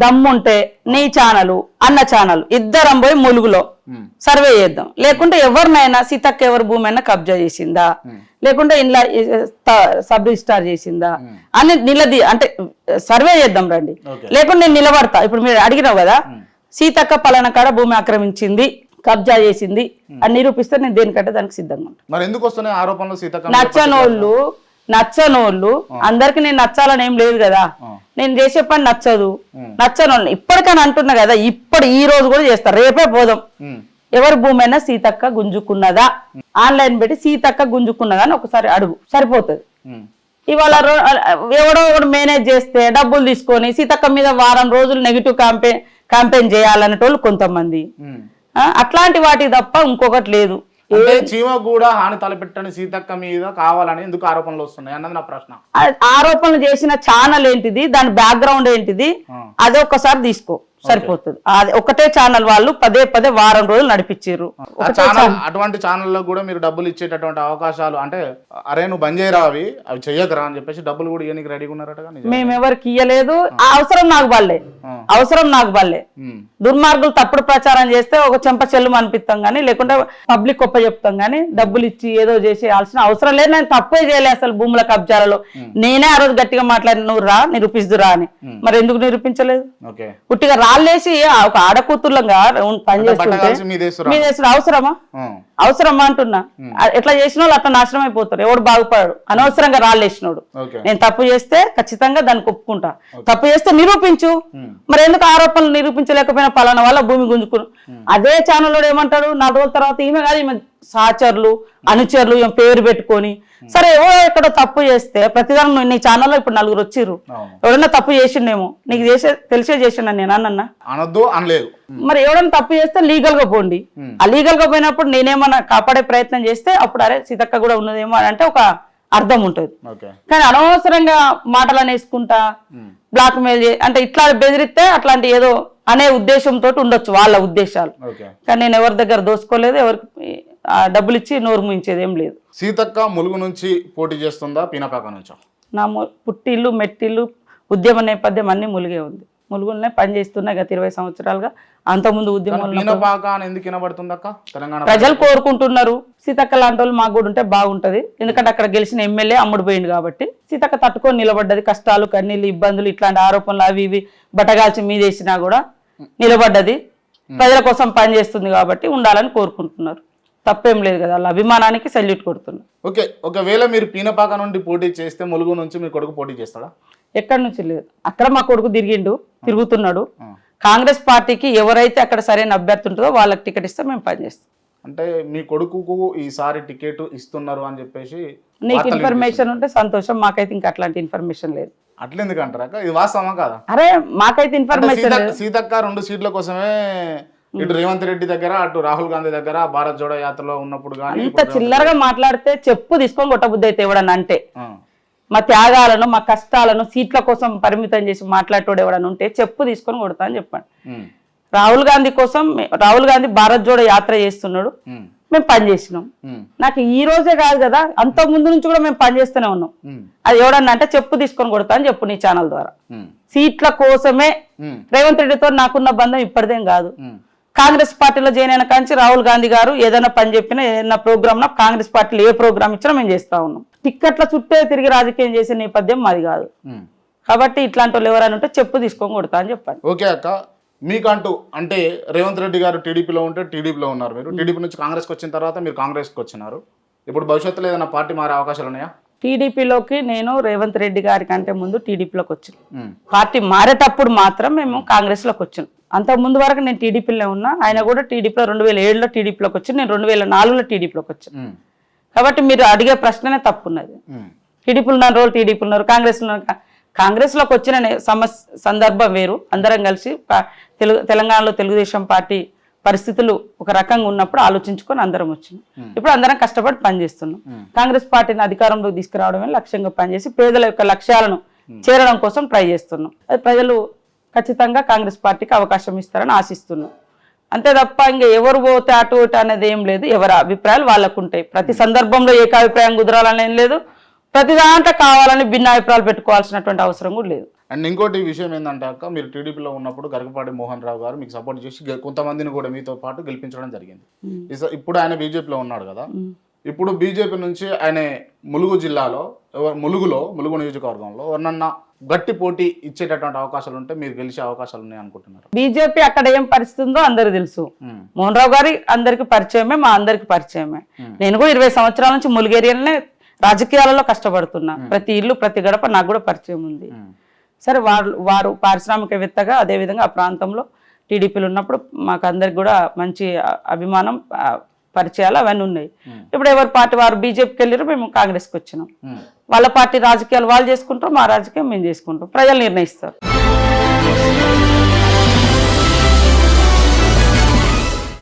దమ్ముంటే నీ ఛానల్ అన్న ఛానల్ ఇద్దరం పోయి ములుగులో. సర్వే చేద్దాం. లేకుంటే ఎవరినైనా సీతక్క ఎవరి భూమి అయినా కబ్జా చేసిందా? లేకుంటే ఇంట్లో సబ్ రిజిస్టార్ చేసిందా? అని నిలది అంటే సర్వే చేద్దాం రండి. లేకుంటే నేను నిలబడతా. ఇప్పుడు మీరు అడిగినావు కదా సీతక్క పలానా కాడ భూమి ఆక్రమించింది కబ్జా చేసింది అని నిరూపిస్తే నేను దేనికంటే దానికి సిద్ధంగా ఉంటాను? నచ్చనోళ్ళు నచ్చనోళ్ళు అందరికి నేను నచ్చాలని ఏం లేదు కదా. నేను చేసే పని నచ్చదు. నచ్చనోళ్ళు ఇప్పటికని అంటున్నా కదా ఇప్పుడు ఈ రోజు కూడా చేస్తా రేపే పోదాం. ఎవరి భూమి అయినా సీతక్క గుంజుకున్నదా? ఆన్లైన్ పెట్టి సీతక్క గుంజుకున్నదా అని ఒకసారి అడుగు సరిపోతుంది. ఇవాళ ఎవడో ఒకడు మేనేజ్ చేస్తే డబ్బులు తీసుకొని సీతక్క మీద వారం రోజులు నెగిటివ్ క్యాంపెయిన్ క్యాంపెయిన్ చేయాలనేటోళ్ళు కొంతమంది. అట్లాంటి వాటికి తప్ప ఇంకొకటి లేదు. అంటే చీమ కూడా హాని తలపెట్టని సీతక్క మీద కావాలని ఎందుకు ఆరోపణలు వస్తున్నాయి అన్నది నా ప్రశ్న ఆరోపణలు చేసిన ఛానల్ ఏంటిది దాని బ్యాక్గ్రౌండ్ ఏంటిది. అది ఒక్కసారి తీసుకో సరిపోతుంది. అది ఒకటే ఛానల్ వాళ్ళు పదే పదే వారం రోజులు నడిపించారు. అటువంటి ఛానల్లో కూడా మీరు డబ్బులు ఇచ్చేటటువంటి అవకాశాలు అంటే అరే నువ్వు బంద్ చేయరా అవి? అవి చెయ్యకరా అని చెప్పేసి డబ్బులు కూడా ఇవ్వడానికి రెడీగా ఉన్నారట మేము ఎవరికి ఇయ్యలేదు. అవసరం నాకు ఆ. అవసరం నాకు బల్లే దుర్మార్గులు తప్పుడు ప్రచారం చేస్తే ఒక చెంప చెల్లు అనిపిస్తాం కానీ లేకుంటే పబ్లిక్ గొప్ప చెప్తాం కానీ డబ్బులు ఇచ్చి ఏదో చేసేయాల్సిన అవసరం లేదు. నేను తప్పే చేయలే అసలు భూముల కబ్జాలలో. నేనే ఆ రోజు గట్టిగా మాట్లాడి నువ్వు రా నిరూపిస్తురా అని. మరి ఎందుకు నిరూపించలేదు? పుట్టిగా రాళ్ళేసి ఆ ఒక ఆడకూతుర్లంగా పని చేస్తుంటే బట్టగాల్సి మీ దేశం మీ దేశం అవసరమా అవసరమా అంటున్నా. ఎట్లా చేసిన వాళ్ళు అట్లా నాశనం అయిపోతారు. ఎవడు బాగుపడాడు. అనవసరంగా రాళ్ళు వేసినోడు. ఓకే. నేను తప్పు చేస్తే ఖచ్చితంగా దానికి ఒప్పుకుంటా తప్పు చేస్తే నిరూపించు. మరి ఎందుకు ఆరోపణలు నిరూపించలేకపోయినా పలానా వాళ్ళ భూమి గుంజుకుని. అదే ఛానల్లో ఏమంటాడు? నాలుగు రోజుల తర్వాత ఈమె కాదు ఈమె సహచరులు అనుచరులు ఈమె పేరు పెట్టుకొని. సరే ఎవరో ఎక్కడో తప్పు చేస్తే ప్రతిదానం నీ ఛానల్లో ఇప్పుడు నలుగురు వచ్చిర్రు. ఎవడన్నా తప్పు చేసిండేమో. నీకు చేసే తెలిసే చేసిండ నేను అన్నన్నా? అనొద్దు అనలేదు. మరి ఎవడన్నా తప్పు చేస్తే లీగల్గా పోండి. ఆ లీగల్గా పోయినప్పుడు నేనేమన్నా కాపాడే ప్రయత్నం చేస్తే అప్పుడు అరే సీతక్క కూడా ఉన్నదేమో అని అంటే ఒక అర్థం ఉంటుంది. కానీ అనవసరంగా మాటలు అనేసుకుంటా బ్లాక్ మెయిల్ అంటే ఇట్లా బెదిరిస్తే అట్లాంటి ఏదో అనే ఉద్దేశంతో ఉండొచ్చు వాళ్ళ ఉద్దేశాలు. కానీ నేను ఎవరి దగ్గర దోసుకోలేదు ఎవరికి ఆ, డబ్బులు ఇచ్చి నోరు ముయించేది ఏం లేదు. సీతక్క ములుగు నుంచి పోటీ చేస్తుందా పీనపాక నుంచా? నా పుట్టిల్లు మెట్టిల్లు ఉద్యమ నేపథ్యం అన్ని ములిగే ఉంది. ములుగులనే పనిచేస్తున్నా గత ఇరవై సంవత్సరాలుగా. అంతకుముందు ఉద్యమంలో అని ఎందుకు వినబడుతుంది అక్క తెలంగాణ ప్రజలు. కోరుకుంటున్నారు. సీతక్క లాంటి వాళ్ళు మాకు కూడా ఉంటే బాగుంటది. ఎందుకంటే అక్కడ గెలిచిన ఎమ్మెల్యే అమ్ముడు పోయింది కాబట్టి. సీతక్క తట్టుకొని నిలబడ్డది. కష్టాలు కన్నీళ్ళు ఇబ్బందులు ఇట్లాంటి ఆరోపణలు అవి ఇవి బట్టగాల్చి మీదేసినా కూడా నిలబడ్డది. ప్రజల కోసం పనిచేస్తుంది కాబట్టి ఉండాలని కోరుకుంటున్నారు. తప్పేం లేదు కదా. వాళ్ళ అభిమానానికి సల్యూట్ కొడుతున్నారు. ఓకే. ఒకవేళ మీరు పీనపాక నుండి పోటీ చేస్తే ములుగు నుంచి మీ కొడుకు పోటీ చేస్తాడా? ఎక్కడి నుంచి లేదు. అక్కడ మా కొడుకు తిరిగిండు తిరుగుతున్నాడు. కాంగ్రెస్ పార్టీకి ఎవరైతే అక్కడ సరైన అభ్యర్థి ఉంటుందో వాళ్ళకి టికెట్ ఇస్తే మేము పనిచేస్తాం అంటే మీ కొడుకుకు ఈసారి టికెట్ ఇస్తున్నారు అని చెప్పేసి నీకు ఇన్ఫర్మేషన్ ఉంటే సంతోషం మాకైతే ఇంకా అట్లాంటి ఇన్ఫర్మేషన్ లేదు. అట్లెందుకు అంటారా ఇది వాస్తవమా కాదా? అరే మాకైతే ఇన్ఫర్మేషన్ సీతక్క రెండు సీట్ల కోసమే ఇటు రేవంత్ రెడ్డి దగ్గర అటు రాహుల్ గాంధీ దగ్గర భారత్ జోడో యాత్రలో ఉన్నప్పుడు అంత చిల్లరగా మాట్లాడితే చెప్పు తీసుకొని కొట్టబుద్ధి అయితే ఎవడన్నా అంటే. మా త్యాగాలను మా కష్టాలను సీట్ల కోసం పరిమితం చేసి మాట్లాడేటోడు ఎవడన్నా ఉంటే చెప్పు తీసుకొని కొడతా అని చెప్పండి. రాహుల్ గాంధీ కోసం రాహుల్ గాంధీ భారత్ జోడో యాత్ర చేస్తున్నాడు. మేము పనిచేసినాం నాకు ఈ రోజే కాదు కదా అంత ముందు నుంచి కూడా మేము పనిచేస్తూనే ఉన్నాం. అది ఎవడన్నా అంటే చెప్పు తీసుకొని కొడతా అని చెప్పు నీ ఛానల్ ద్వారా. సీట్ల కోసమే రేవంత్ రెడ్డితో నాకున్న బంధం ఇప్పటిదేం కాదు. కాంగ్రెస్ పార్టీలో జాయిన్ అయిన కాంచి రాహుల్ గాంధీ గారు ఏదైనా పని చెప్పినా ఏదైనా ప్రోగ్రామ్ కాంగ్రెస్ పార్టీలో ఏ ప్రోగ్రామ్ ఇచ్చినా మేము చేస్తా ఉన్నాం. టిక్కెట్ల చుట్టే తిరిగి రాజకీయం చేసే నేపథ్యం మాది కాదు. కాబట్టి ఇట్లాంటి వాళ్ళు ఎవరైనా ఉంటే చెప్పు తీసుకొని కొడతా అని చెప్పండి. ఓకే అక్క. మీకంటూ అంటే రేవంత్ రెడ్డి గారు టీడీపీలో ఉంటే టీడీపీలో ఉన్నారు మీరు. టీడీపీ నుంచి కాంగ్రెస్కి వచ్చిన తర్వాత మీరు కాంగ్రెస్కి వచ్చినారు. ఇప్పుడు భవిష్యత్తులో ఏదైనా పార్టీ మారే అవకాశాలు ఉన్నాయా? టీడీపీలోకి నేను రేవంత్ రెడ్డి గారి కంటే ముందు టీడీపీలోకి వచ్చాను. పార్టీ మారేటప్పుడు మాత్రం మేము కాంగ్రెస్లోకి వచ్చాం అంత ముందు వరకు నేను టీడీపీలో ఉన్నా. ఆయన కూడా టీడీపీలో రెండు వేల ఏడులో టీడీపీలోకి వచ్చి నేను రెండు వేల నాలుగులో టీడీపీలోకి వచ్చాను కాబట్టి మీరు అడిగే ప్రశ్ననే తప్పున్నది. టీడీపీలు ఉన్న రోజులు టీడీపీలు ఉన్నారు కాంగ్రెస్ ఉన్నారు కాంగ్రెస్లోకి వచ్చిన సమస్య సందర్భం వేరు. అందరం కలిసి తెలుగు తెలంగాణలో తెలుగుదేశం పార్టీ పరిస్థితులు ఒక రకంగా ఉన్నప్పుడు ఆలోచించుకొని అందరం వచ్చినాం. ఇప్పుడు అందరం కష్టపడి పనిచేస్తున్నాం. కాంగ్రెస్ పార్టీని అధికారంలోకి తీసుకురావడమే లక్ష్యంగా పనిచేసి పేదల యొక్క లక్ష్యాలను చేరడం కోసం ట్రై చేస్తున్నాం. అది ప్రజలు ఖచ్చితంగా కాంగ్రెస్ పార్టీకి అవకాశం ఇస్తారని ఆశిస్తున్నాం. అంతే తప్ప ఇంకా ఎవరు పోతే అటు ఇటు అనేది ఏం లేదు. ఎవరి అభిప్రాయాలు వాళ్ళకు ఉంటాయి ప్రతి సందర్భంలో ఏకాభిప్రాయం కుదరాలని ఏం లేదు. ప్రతి దాంట్లో కావాలని భిన్న అభిప్రాయాలు పెట్టుకోవాల్సినటువంటి అవసరం కూడా లేదు. అండ్ ఇంకోటి విషయం ఏంటంటే అక్క మీరు టీడీపీలో ఉన్నప్పుడు గరికపాటి మోహన్ రావు గారు మీకు సపోర్ట్ చేసి కొంతమందిని కూడా మీతో పాటు గెలిపించడం జరిగింది. ఇప్పుడు ఆయన బీజేపీలో ఉన్నాడు కదా. ఇప్పుడు బీజేపీ నుంచి ఆయన ములుగు జిల్లాలో ములుగులో ములుగు నియోజకవర్గంలో ఎవరినన్నా గట్టి పోటీ ఇచ్చేటటువంటి అవకాశాలు ఉంటే మీరు గెలిచే అవకాశాలు ఉన్నాయి అనుకుంటున్నారు. బీజేపీ అక్కడ ఏం పరిస్థితి ఉందో అందరు తెలుసు. మోహన్ రావు గారి అందరికి పరిచయమే మా అందరికి పరిచయమే. నేను కూడా ఇరవై సంవత్సరాల నుంచి ములిగేరియాలనే రాజకీయాలలో కష్టపడుతున్నా. ప్రతి ఇల్లు ప్రతి గడప నాకు కూడా పరిచయం ఉంది. సరే వారు వారు పారిశ్రామికవేత్తగా అదేవిధంగా ఆ ప్రాంతంలో టీడీపీలు ఉన్నప్పుడు మాకు అందరికి కూడా మంచి అభిమానం పరిచయాలు అవన్నీ ఉన్నాయి. ఇప్పుడు ఎవరి పార్టీ వారు బీజేపీకి వెళ్ళారు మేము కాంగ్రెస్కి వచ్చినాం. వాళ్ళ పార్టీ రాజకీయాలు వాళ్ళు చేసుకుంటారు మా రాజకీయం మేము చేసుకుంటాం ప్రజలు నిర్ణయిస్తారు